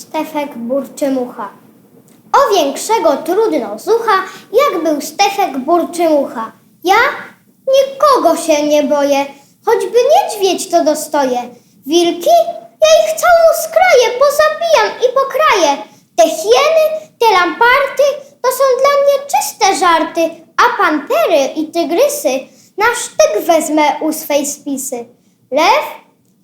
Stefek Burczymucha. O większego trudno zucha, jak był Stefek Burczymucha. Ja nikogo się nie boję, choćby niedźwiedź to dostoję. Wilki? Ja ich całą skraję, pozabijam i pokraję. Te hieny, te lamparty, to są dla mnie czyste żarty, a pantery i tygrysy na sztyk wezmę u swej spisy. Lew?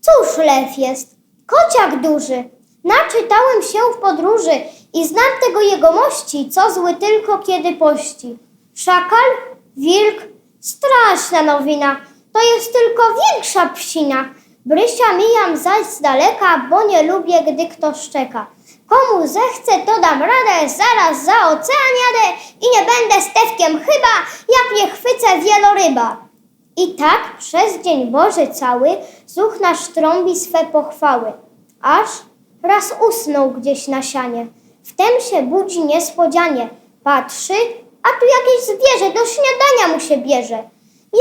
Cóż lew jest? Kociak duży. Naczytałem się w podróży i znam tego jegomości, co zły tylko kiedy pości. Szakal? Wilk? Straszna nowina. To jest tylko większa psina. Brysia mijam zaś z daleka, bo nie lubię, gdy ktoś szczeka. Komu zechce, to dam radę, zaraz za ocean jadę i nie będę stewkiem chyba, jak nie chwycę wieloryba. I tak przez dzień Boży cały zuch nasz trąbi swe pochwały, aż raz usnął gdzieś na sianie. Wtem się budzi niespodzianie, patrzy, a tu jakieś zwierzę do śniadania mu się bierze.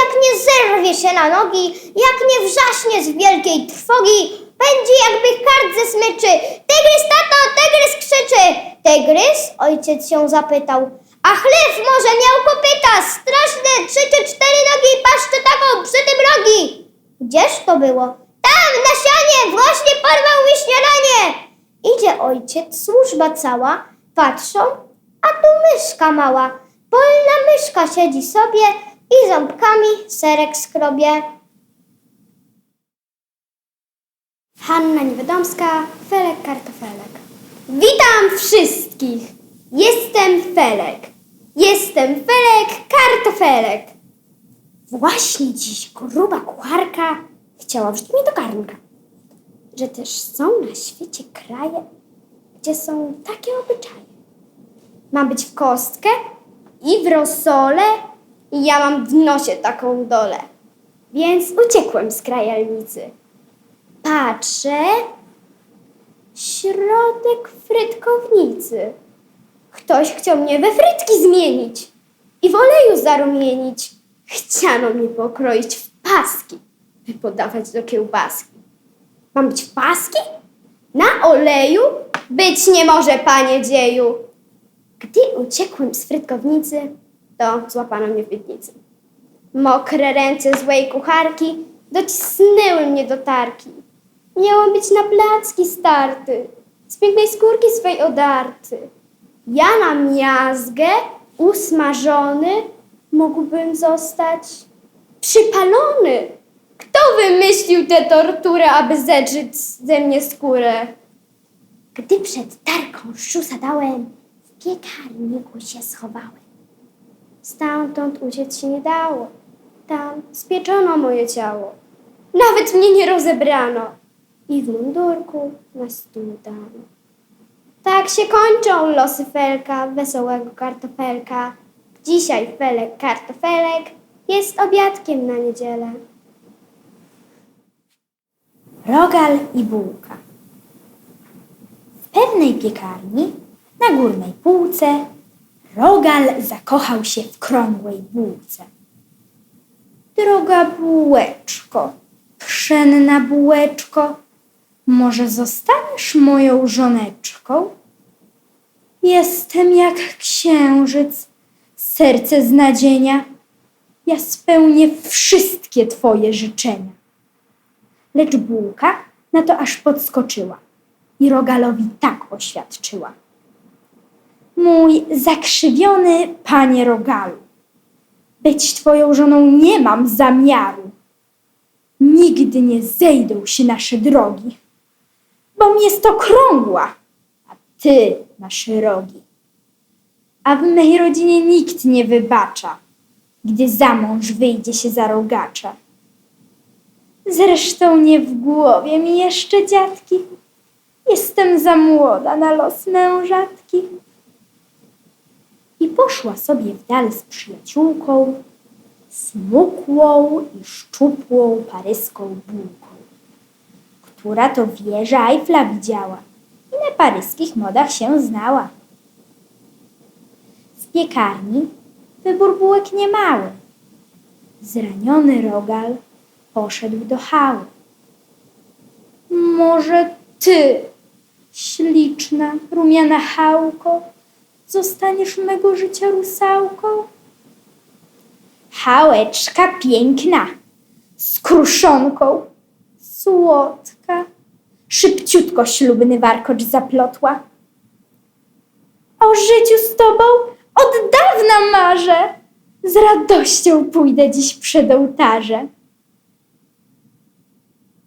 Jak nie zerwie się na nogi, jak nie wrzaśnie z wielkiej trwogi, będzie jakby kart ze smyczy. Tygrys, tato, tygrys krzyczy. Tygrys? Ojciec się zapytał. A chleb może miał kopyta, straszne trzy czy cztery nogi i paszczę taką przy tym rogi. Gdzież to było? Tam, na sianie, właśnie porwał mi śniadanie. Idzie ojciec, służba cała, patrzą, a tu myszka mała. Polna myszka siedzi sobie i ząbkami serek skrobie. Hanna Niewiadomska, Felek Kartofelek. Witam wszystkich! Jestem Felek. Jestem Felek Kartofelek. Właśnie dziś gruba kucharka chciała wrzucić mnie do garnka. Że też są na świecie kraje, gdzie są takie obyczaje. Mam być w kostkę i w rosole i ja mam w nosie taką dolę. Więc uciekłem z krajalnicy. Patrzę. Środek frytkownicy. Ktoś chciał mnie we frytki zmienić i w oleju zarumienić. Chciano mi pokroić w paski, podawać do kiełbaski. Mam być w paski? Na oleju? Być nie może, panie dzieju. Gdy uciekłem z frytkownicy, to złapano mnie w piwnicy. Mokre ręce złej kucharki docisnęły mnie do tarki. Miałam być na placki starty, z pięknej skórki swej odarty. Ja na miazgę, usmażony, mógłbym zostać przypalony. Kto wymyślił tę torturę, aby zedrzeć ze mnie skórę? Gdy przed tarką szusa dałem, w piekarniku się schowałem. Stamtąd uciec się nie dało. Tam spieczono moje ciało. Nawet mnie nie rozebrano. I w mundurku na stół dano. Tak się kończą losy Felka, wesołego kartofelka. Dzisiaj Felek kartofelek jest obiadkiem na niedzielę. Rogal i bułka. W pewnej piekarni na górnej półce Rogal zakochał się w krągłej bułce. Droga bułeczko, pszenna bułeczko, może zostaniesz moją żoneczką? Jestem jak księżyc, serce z nadzienia. Ja spełnię wszystkie twoje życzenia. Lecz bułka na to aż podskoczyła i Rogalowi tak oświadczyła. Mój zakrzywiony panie Rogalu, być twoją żoną nie mam zamiaru. Nigdy nie zejdą się nasze drogi, bom jest okrągła, a ty masz rogi. A w mej rodzinie nikt nie wybacza, gdy za mąż wyjdzie się za rogacza. Zresztą nie w głowie mi jeszcze dziadki. Jestem za młoda na los mężatki. I poszła sobie w dal z przyjaciółką, smukłą i szczupłą paryską bułką, która to wieża Eiffla widziała i na paryskich modach się znała. W piekarni wybór bułek niemały. Zraniony rogal poszedł do hały. Może ty, Śliczna, rumiana chałko, zostaniesz mego życia rusałką? Hałeczka piękna, z kruszonką, słodka, szybciutko ślubny warkocz zaplotła. O życiu z tobą od dawna marzę, z radością pójdę dziś przed ołtarze.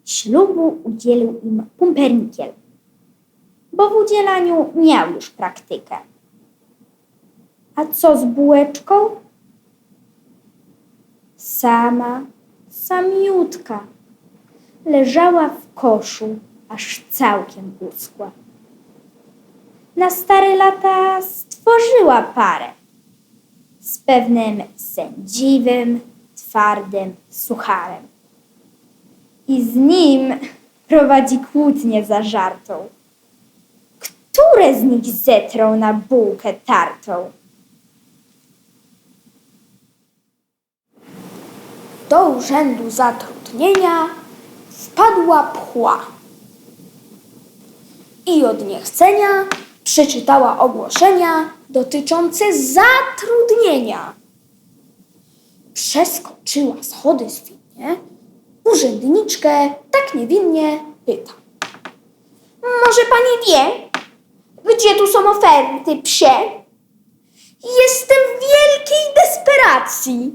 Ślubu udzielił im pumpernikiel, bo w udzielaniu miał już praktykę. A co z bułeczką? Sama, samiutka, leżała w koszu, aż całkiem uschła. Na stare lata stworzyła parę z pewnym sędziwym, twardym sucharem. I z nim prowadzi kłótnię zażartą. Które z nich zetrą na bułkę tartą? Do urzędu zatrudnienia wpadła pchła i od niechcenia przeczytała ogłoszenia dotyczące zatrudnienia. Przeskoczyła schody zwinnie, urzędniczkę tak niewinnie pyta. Może pani wie, gdzie tu są oferty psie? Jestem w wielkiej desperacji,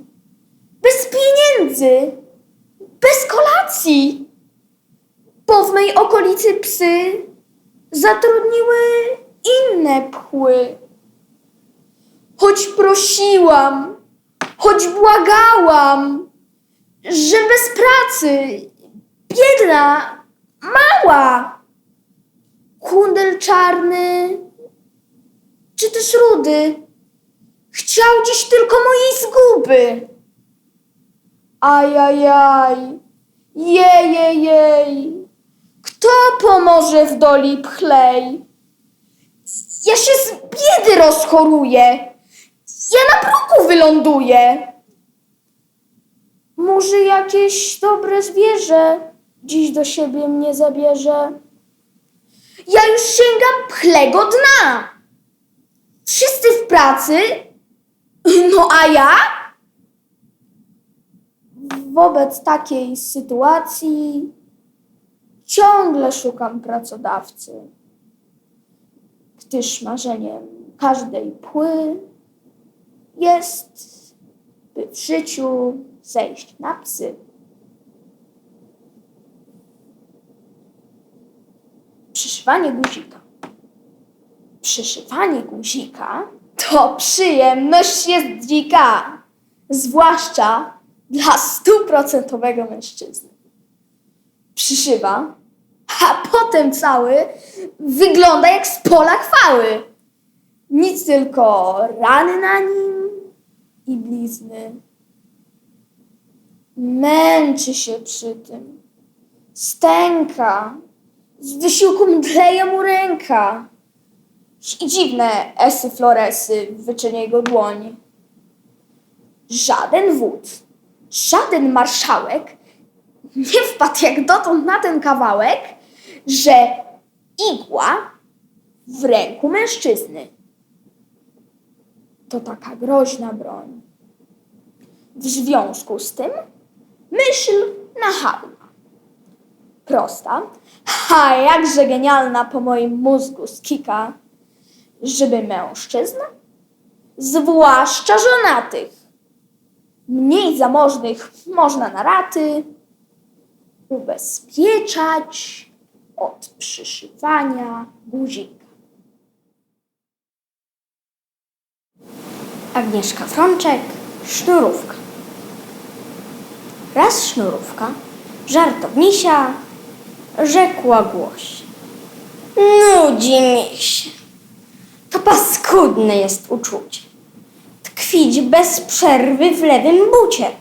bez pieniędzy, bez kolacji, bo w mej okolicy psy zatrudniły inne pchły. Choć prosiłam, choć błagałam, że bez pracy, biedna, mała, kundel czarny, czy też rudy, chciał dziś tylko mojej zguby. Ajajaj, jejejej, kto pomoże w doli pchlej? Ja się z biedy rozchoruję. Ja na bruku wyląduję. Może jakieś dobre zwierzę dziś do siebie mnie zabierze. Ja już sięgam pchlego dna. Wszyscy w pracy, no a ja? Wobec takiej sytuacji ciągle szukam pracodawcy gdyż marzeniem każdej pły jest, by w życiu zejść na psy. Przyszywanie guzika. Przyszywanie guzika to przyjemność jest dzika, zwłaszcza dla stuprocentowego mężczyzny. Przyszywa a potem cały wygląda jak z pola chwały. Nic tylko rany na nim i blizny. Męczy się przy tym. Stęka. Z wysiłku mdleje mu ręka. I dziwne esy floresy wyczynia jego dłoń. Żaden wódz, żaden marszałek nie wpadł jak dotąd na ten kawałek, że igła w ręku mężczyzny to taka groźna broń. W związku z tym myśl nachalna, prosta, a jakże genialna po moim mózgu skika, żeby mężczyzn, zwłaszcza żonatych, mniej zamożnych można na raty, ubezpieczać od przyszywania guzika. Agnieszka Frączek, sznurówka. Raz sznurówka, żartownisia, rzekła głośno. Nudzi mi się. To paskudne jest uczucie. Tkwić bez przerwy w lewym bucie.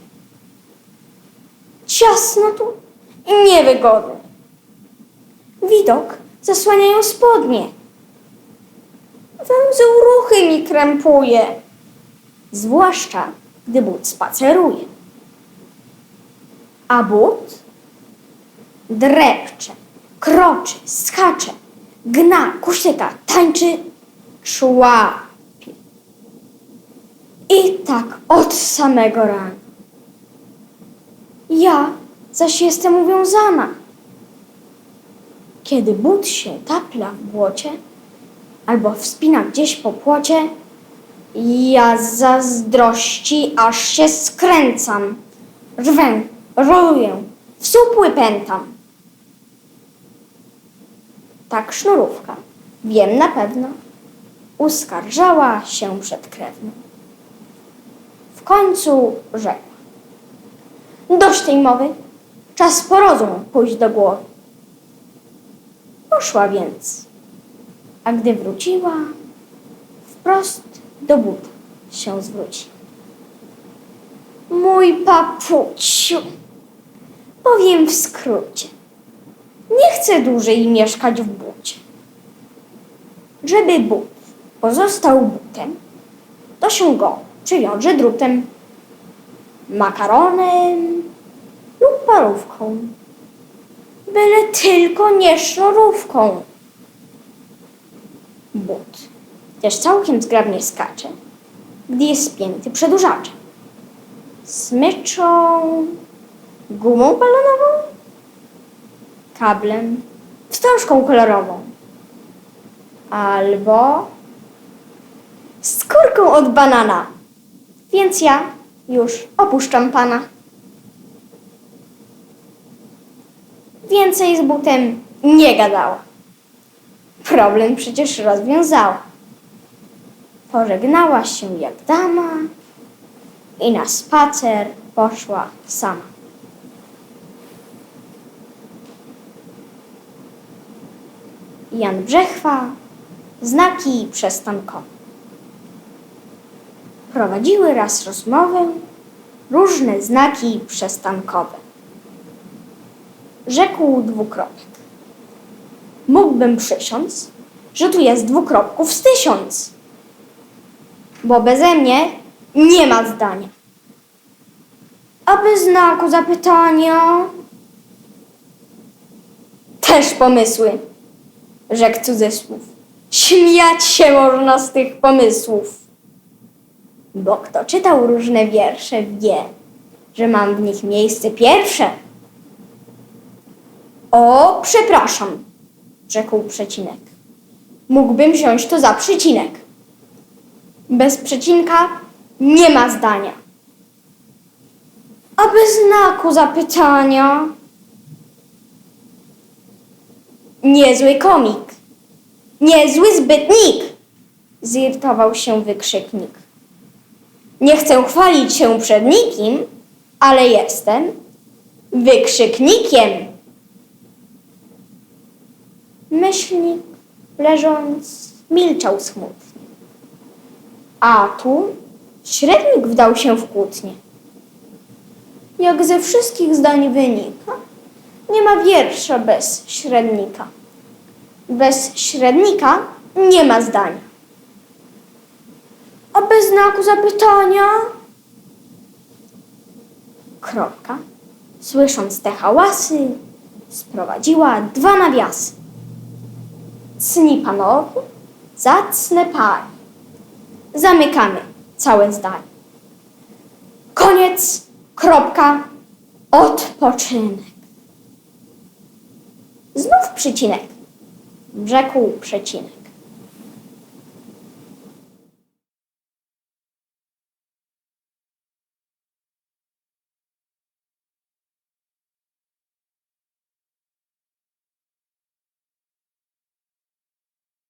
Ciasno tu i. Widok zasłaniają spodnie. Węzeł ruchy mi krępuje. Zwłaszcza, gdy but spaceruje. A but drepcze, kroczy, skacze, Gna, kuśtyka, tańczy, szłapie. I tak od samego rana. Ja zaś jestem uwiązana. Kiedy but się tapla w błocie albo wspina gdzieś po płocie, ja zazdrości aż się skręcam. Rwę, roję, w supły pętam. Tak sznurówka, wiem na pewno, uskarżała się przed krewną. W końcu rzekła. Dość tej mowy, czas po rozum pójść do głowy. Poszła więc, a gdy wróciła, wprost do buta się zwróci. Mój papuciu, powiem w skrócie, nie chcę dłużej mieszkać w bucie. Żeby but pozostał butem, to się go przywiąże drutem, makaronem lub parówką. Byle tylko nie sznurówką. But też całkiem zgrabnie skacze, gdy jest spięty przedłużaczem. Smyczą, gumą balonową, kablem, wstążką kolorową albo skórką od banana. Więc ja już opuszczam pana. Więcej z butem nie gadała. Problem przecież rozwiązała. Pożegnała się jak dama i na spacer poszła sama. Jan Brzechwa, znaki przestankowe. Prowadziły raz rozmowę różne znaki przestankowe. Rzekł dwukropek. Mógłbym przysiąc, że tu jest dwukropków z tysiąc, bo beze mnie nie ma zdania. A bez znaku zapytania też pomysły, rzekł cudzysłów. Śmiać się można z tych pomysłów. Bo kto czytał różne wiersze, wie, że mam w nich miejsce pierwsze. O, przepraszam, rzekł przecinek. Mógłbym wziąć to za przecinek. Bez przecinka nie ma zdania. A bez znaku zapytania niezły komik, niezły zbytnik, zirytował się wykrzyknik. Nie chcę chwalić się przed nikim, ale jestem wykrzyknikiem. Myślnik, leżąc, milczał smutnie. A tu średnik wdał się w kłótnię. Jak ze wszystkich zdań wynika, nie ma wiersza bez średnika. Bez średnika nie ma zdania. A bez znaku zapytania? Kropka, słysząc te hałasy, sprowadziła dwa nawiasy. Cni panowie, zacne pary. Zamykamy całe zdanie. Koniec, kropka, odpoczynek. Znów przycinek, rzekł przecinek.